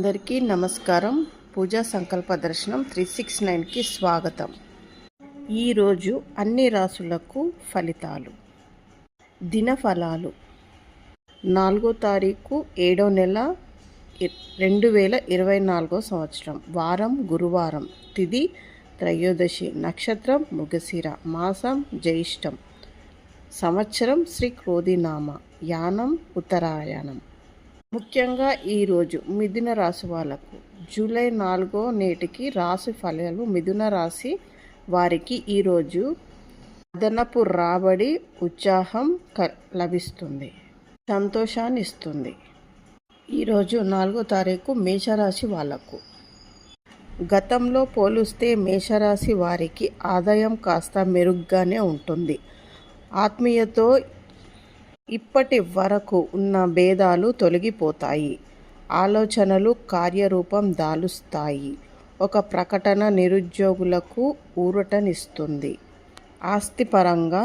అందరికీ నమస్కారం. పూజా సంకల్ప దర్శనం త్రీ సిక్స్ నైన్కి స్వాగతం. ఈరోజు అన్ని రాసులకు ఫలితాలు. దినఫలాలు నాలుగో తారీఖు ఏడో నెల రెండు వేల ఇరవై నాలుగో సంవత్సరం. వారం గురువారం. తిది త్రయోదశి. నక్షత్రం ముగసిర మాసం జ్యేష్టం. సంవత్సరం శ్రీ క్రోధినామ. యానం ఉత్తరాయణం. ముఖ్యంగా ఈరోజు మిథున రాశి వాళ్ళకు. జూలై నాలుగో నేటికి రాశి ఫలాలు మిథున రాశి వారికి ఈరోజు అదనపు రాబడి ఉత్సాహం క లభిస్తుంది. సంతోషాన్ని ఇస్తుంది. ఈరోజు నాలుగో తారీఖు మేషరాశి వాళ్ళకు. గతంలో పోలిస్తే మేషరాశి వారికి ఆదాయం కాస్త మెరుగ్గానే ఉంటుంది. ఆత్మీయతో ఇప్పటి వరకు ఉన్న భేదాలు తొలగిపోతాయి. ఆలోచనలు కార్యరూపం దాలుస్తాయి. ఒక ప్రకటన నిరుద్యోగులకు ఊరటనిస్తుంది. ఆస్తిపరంగా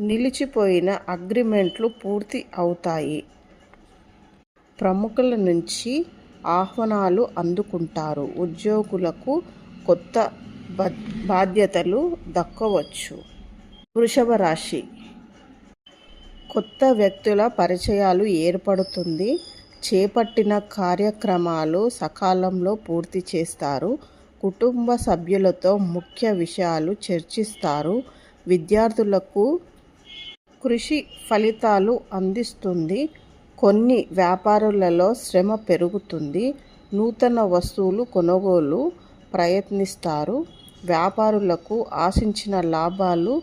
నిలిచిపోయిన అగ్రిమెంట్లు పూర్తి అవుతాయి. ప్రముఖుల నుంచి ఆహ్వానాలు అందుకుంటారు. ఉద్యోగులకు కొత్త బాధ్యతలు దక్కవచ్చు. వృషభ రాశి కొత్త వ్యక్తుల పరిచయాలు ఏర్పడుతుంది. చేపట్టిన కార్యక్రమాలు సకాలంలో పూర్తి చేస్తారు. కుటుంబ సభ్యులతో ముఖ్య విషయాలు చర్చిస్తారు. విద్యార్థులకు కృషి ఫలితాలు అందిస్తుంది. కొన్ని వ్యాపారులలో శ్రమ పెరుగుతుంది. నూతన వస్తువులు కొనుగోలు ప్రయత్నిస్తారు. వ్యాపారులకు ఆశించిన లాభాలు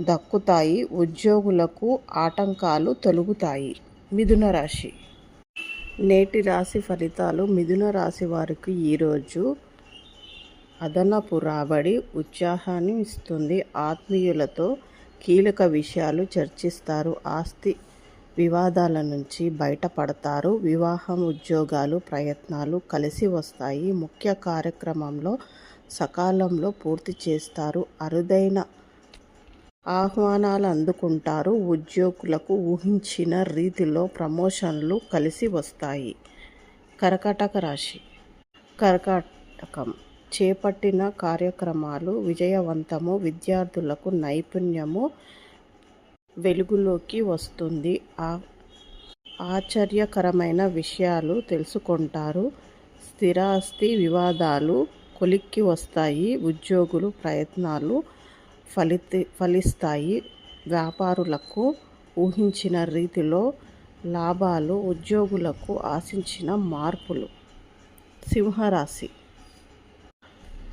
దక్కుతాయి ఉద్యోగులకు ఆటంకాలు తొలుగుతాయి. మిథున రాశి. నేటి రాశి ఫలితాలు మిథున రాశి వారికి ఈరోజు అదనపు రాబడి ఉత్సాహాన్ని ఇస్తుంది. ఆత్మీయులతో కీలక విషయాలు చర్చిస్తారు. ఆస్తి వివాదాల నుంచి బయటపడతారు. వివాహం ఉద్యోగాలు ప్రయత్నాలు కలిసి వస్తాయి. ముఖ్య కార్యక్రమంలో సకాలంలో పూర్తి చేస్తారు. అరుదైన ఆహ్వానాలు అందుకుంటారు ఉద్యోగులకు ఊహించిన రీతిలో ప్రమోషన్లు కలిసి వస్తాయి. కర్కాటక రాశి. కర్కాటకం. చేపట్టిన కార్యక్రమాలు విజయవంతము విద్యార్థులకు నైపుణ్యము వెలుగులోకి వస్తుంది. ఆ ఆశ్చర్యకరమైన విషయాలు తెలుసుకుంటారు. స్థిరాస్తి వివాదాలు కొలిక్కి వస్తాయి. ఉద్యోగులు ప్రయత్నాలు ఫలిత ఫలిస్తాయి. వ్యాపారులకు ఊహించిన రీతిలో లాభాలు ఉద్యోగులకు ఆశించిన మార్పులు. సింహరాశి.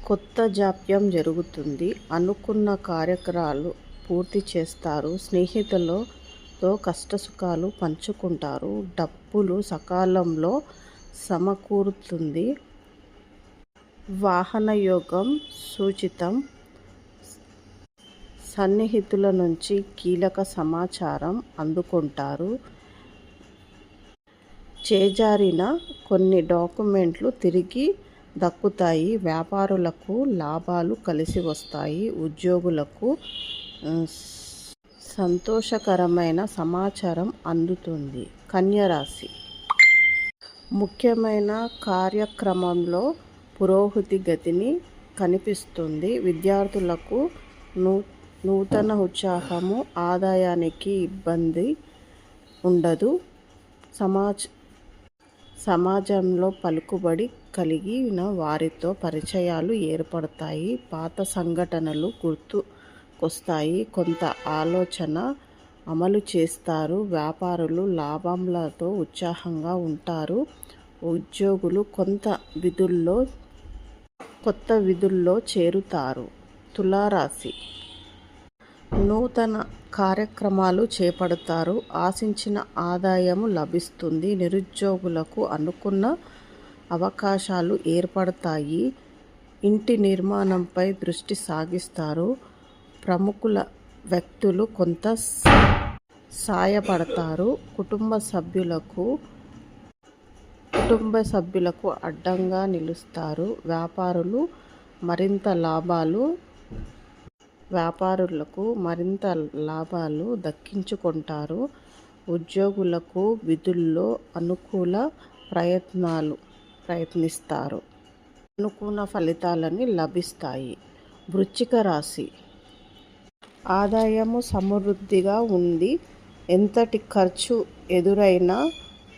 కొత్త జాప్యం జరుగుతుంది. అనుకున్న కార్యక్రమాలు పూర్తి చేస్తారు. స్నేహితులతో కష్టసుఖాలు పంచుకుంటారు. డబ్బులు సకాలంలో సమకూరుతుంది. వాహన యోగం సూచితం. సన్నిహితుల నుంచి కీలక సమాచారం అందుకుంటారు. చేజారిన కొన్ని డాక్యుమెంట్లు తిరిగి దక్కుతాయి. వ్యాపారులకు లాభాలు కలిసి వస్తాయి. ఉద్యోగులకు సంతోషకరమైన సమాచారం అందుతుంది. కన్యరాశి. ముఖ్యమైన కార్యక్రమంలో పురోహితి గతిని కనిపిస్తుంది. విద్యార్థులకు నూ నూతన ఉత్సాహము ఆదాయానికి ఇబ్బంది ఉండదు. సమాజ్ సమాజంలో పలుకుబడి కలిగిన వారితో పరిచయాలు ఏర్పడతాయి. పాత సంఘటనలు గుర్తుకొస్తాయి. కొంత ఆలోచన అమలు చేస్తారు. వ్యాపారులు లాభంలతో ఉత్సాహంగా ఉంటారు. ఉద్యోగులు కొంత విధుల్లో కొత్త విధుల్లో చేరుతారు. తులారాశి నూతన కార్యక్రమాలు చేపడతారు. ఆశించిన ఆదాయము లభిస్తుంది. నిరుద్యోగులకు అనుకున్న అవకాశాలు ఏర్పడతాయి. ఇంటి నిర్మాణంపై దృష్టి సాగిస్తారు. ప్రముఖుల వ్యక్తులు కొంత స- సాయపడతారు. కుటుంబ సభ్యులకు కుటుంబ సభ్యులకు అడ్డంగా నిలుస్తారు. వ్యాపారులు మరింత లాభాలు వ్యాపారులకు మరింత లాభాలు దక్కించుకుంటారు. ఉద్యోగులకు విధుల్లో అనుకూల ప్రయత్నాలు ప్రయత్నిస్తారు. అనుకున్న ఫలితాలని లభిస్తాయి. వృశ్చిక రాశి. ఆదాయము సమృద్ధిగా ఉంది ఎంతటి ఖర్చు ఎదురైనా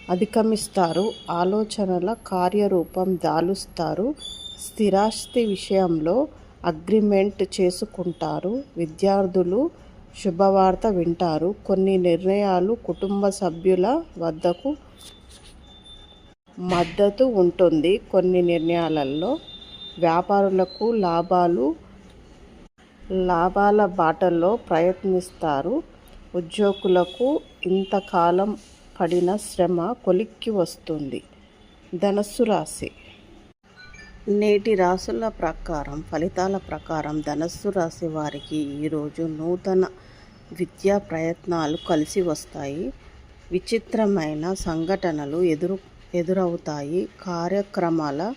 అధిగమిస్తారు. ఆలోచనల కార్యరూపం దాలుస్తారు. స్థిరాస్తి విషయంలో అగ్రిమెంట్ చేసుకుంటారు. విద్యార్థులు శుభవార్త వింటారు. కొన్ని నిర్ణయాలు కుటుంబ సభ్యుల వద్దకు మద్దతు ఉంటుంది. కొన్ని నిర్ణయాలలో వ్యాపారులకు లాభాలు లాభాల బాటలో ప్రయత్నిస్తారు. ఉద్యోగులకు ఇంతకాలం పడిన శ్రమ కొలిక్కి వస్తుంది. ధనస్సు రాశి నేటి రాసుల ప్రకారం ఫలితాల ప్రకారం ధనస్సు రాశి వారికి ఈరోజు నూతన విద్యా ప్రయత్నాలు కలిసి వస్తాయి. విచిత్రమైన సంఘటనలు ఎదురు ఎదురవుతాయి. కార్యక్రమాల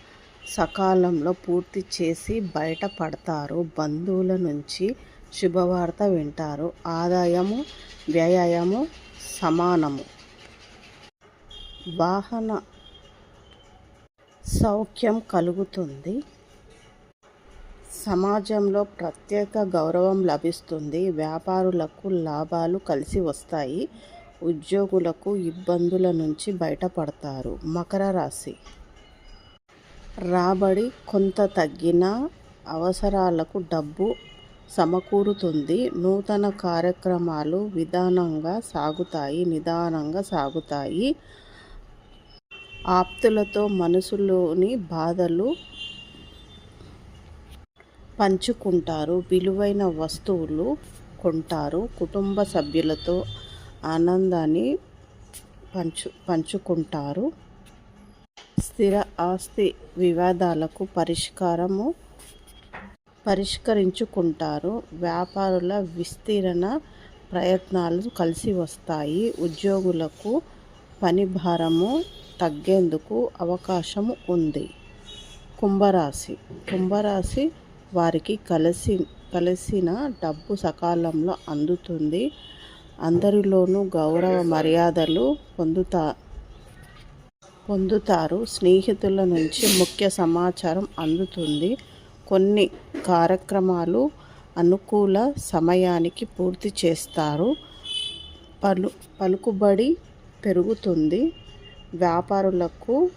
సకాలంలో పూర్తి చేసి బయటపడతారు. బంధువుల నుంచి శుభవార్త వింటారు. ఆదాయము వ్యయము సమానము. వాహన సౌఖ్యం కలుగుతుంది. సమాజంలో ప్రత్యేక గౌరవం లభిస్తుంది. వ్యాపారులకు లాభాలు కలిసి వస్తాయి. ఉద్యోగులకు ఇబ్బందుల నుంచి బయటపడతారు. మకర రాశి. రాబడి కొంత తగ్గిన అవసరాలకు డబ్బు సమకూరుతుంది. నూతన కార్యక్రమాలు విధానంగా సాగుతాయి నిదానంగా సాగుతాయి. ఆప్తులతో మనసులోని బాధలు పంచుకుంటారు విలువైన వస్తువులు కొంటారు కుటుంబ సభ్యులతో ఆనందాన్ని పంచు పంచుకుంటారు. స్థిర ఆస్తి వివాదాలకు పరిష్కారము పరిష్కరించుకుంటారు. వ్యాపారుల విస్తీరణ ప్రయత్నాలు కలిసి వస్తాయి. ఉద్యోగులకు పని భారము తగ్గేందుకు అవకాశం ఉంది. కుంభరాశి. కుంభరాశి వారికి కలిసి కలిసిన డబ్బు సకాలంలో అందుతుంది. అందరిలోనూ గౌరవ మర్యాదలు పొందుతా పొందుతారు. స్నేహితుల నుంచి ముఖ్య సమాచారం అందుతుంది. కొన్ని కార్యక్రమాలు అనుకూల సమయానికి పూర్తి చేస్తారు. పలు పలుకుబడి పెరుగుతుంది. వ్యాపారులకు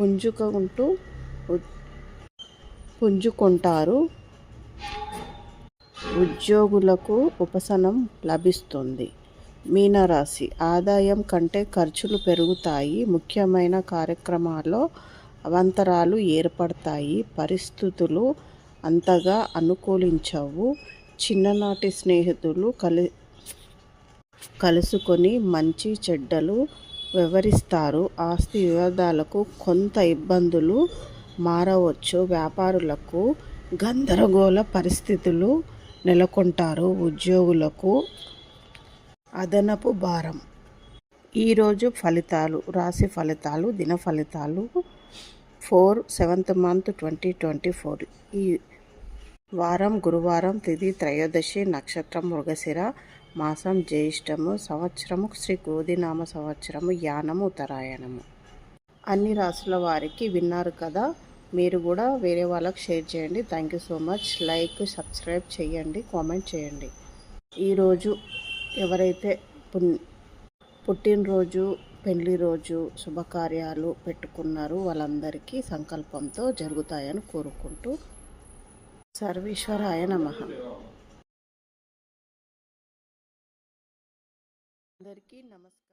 పుంజుకుంటూ పుంజుకుంటారు. ఉద్యోగులకు ఉపశనం లభిస్తుంది. మీనరాశి. ఆదాయం కంటే ఖర్చులు పెరుగుతాయి. ముఖ్యమైన కార్యక్రమాల్లో అవంతరాలు ఏర్పడతాయి. పరిస్థితులు అంతగా అనుకూలించవు. చిన్ననాటి స్నేహితులు కలి కలుసుకొని మంచి చెడ్డలు వివరిస్తారు. ఆస్తి వివాదాలకు కొంత ఇబ్బందులు మారవచ్చు. వ్యాపారులకు గందరగోళ పరిస్థితులు నెలకొంటారు. ఉద్యోగులకు అదనపు భారం. ఈరోజు ఫలితాలు రాశి ఫలితాలు దిన ఫలితాలు. Four seventh month twenty twenty four. ఈ వారం గురువారం తిది త్రయోదశి నక్షత్రం మృగశిర మాసం జ్యేష్టము సంవత్సరము శ్రీ గోధినామ సంవత్సరము యానము ఉత్తరాయణము. అన్ని రాసుల వారికి విన్నారు కదా మీరు కూడా వేరే వాళ్ళకి షేర్ చేయండి. Thank you so much like subscribe చేయండి కామెంట్ చేయండి. ఈరోజు ఎవరైతే పుట్టినరోజు పెళ్ళి రోజు శుభకార్యాలు పెట్టుకున్నారు వాళ్ళందరికీ సంకల్పంతో జరుగుతాయని కోరుకుంటూ. సర్వేశ్వరాయ నమ. అందరికీ నమస్కారం.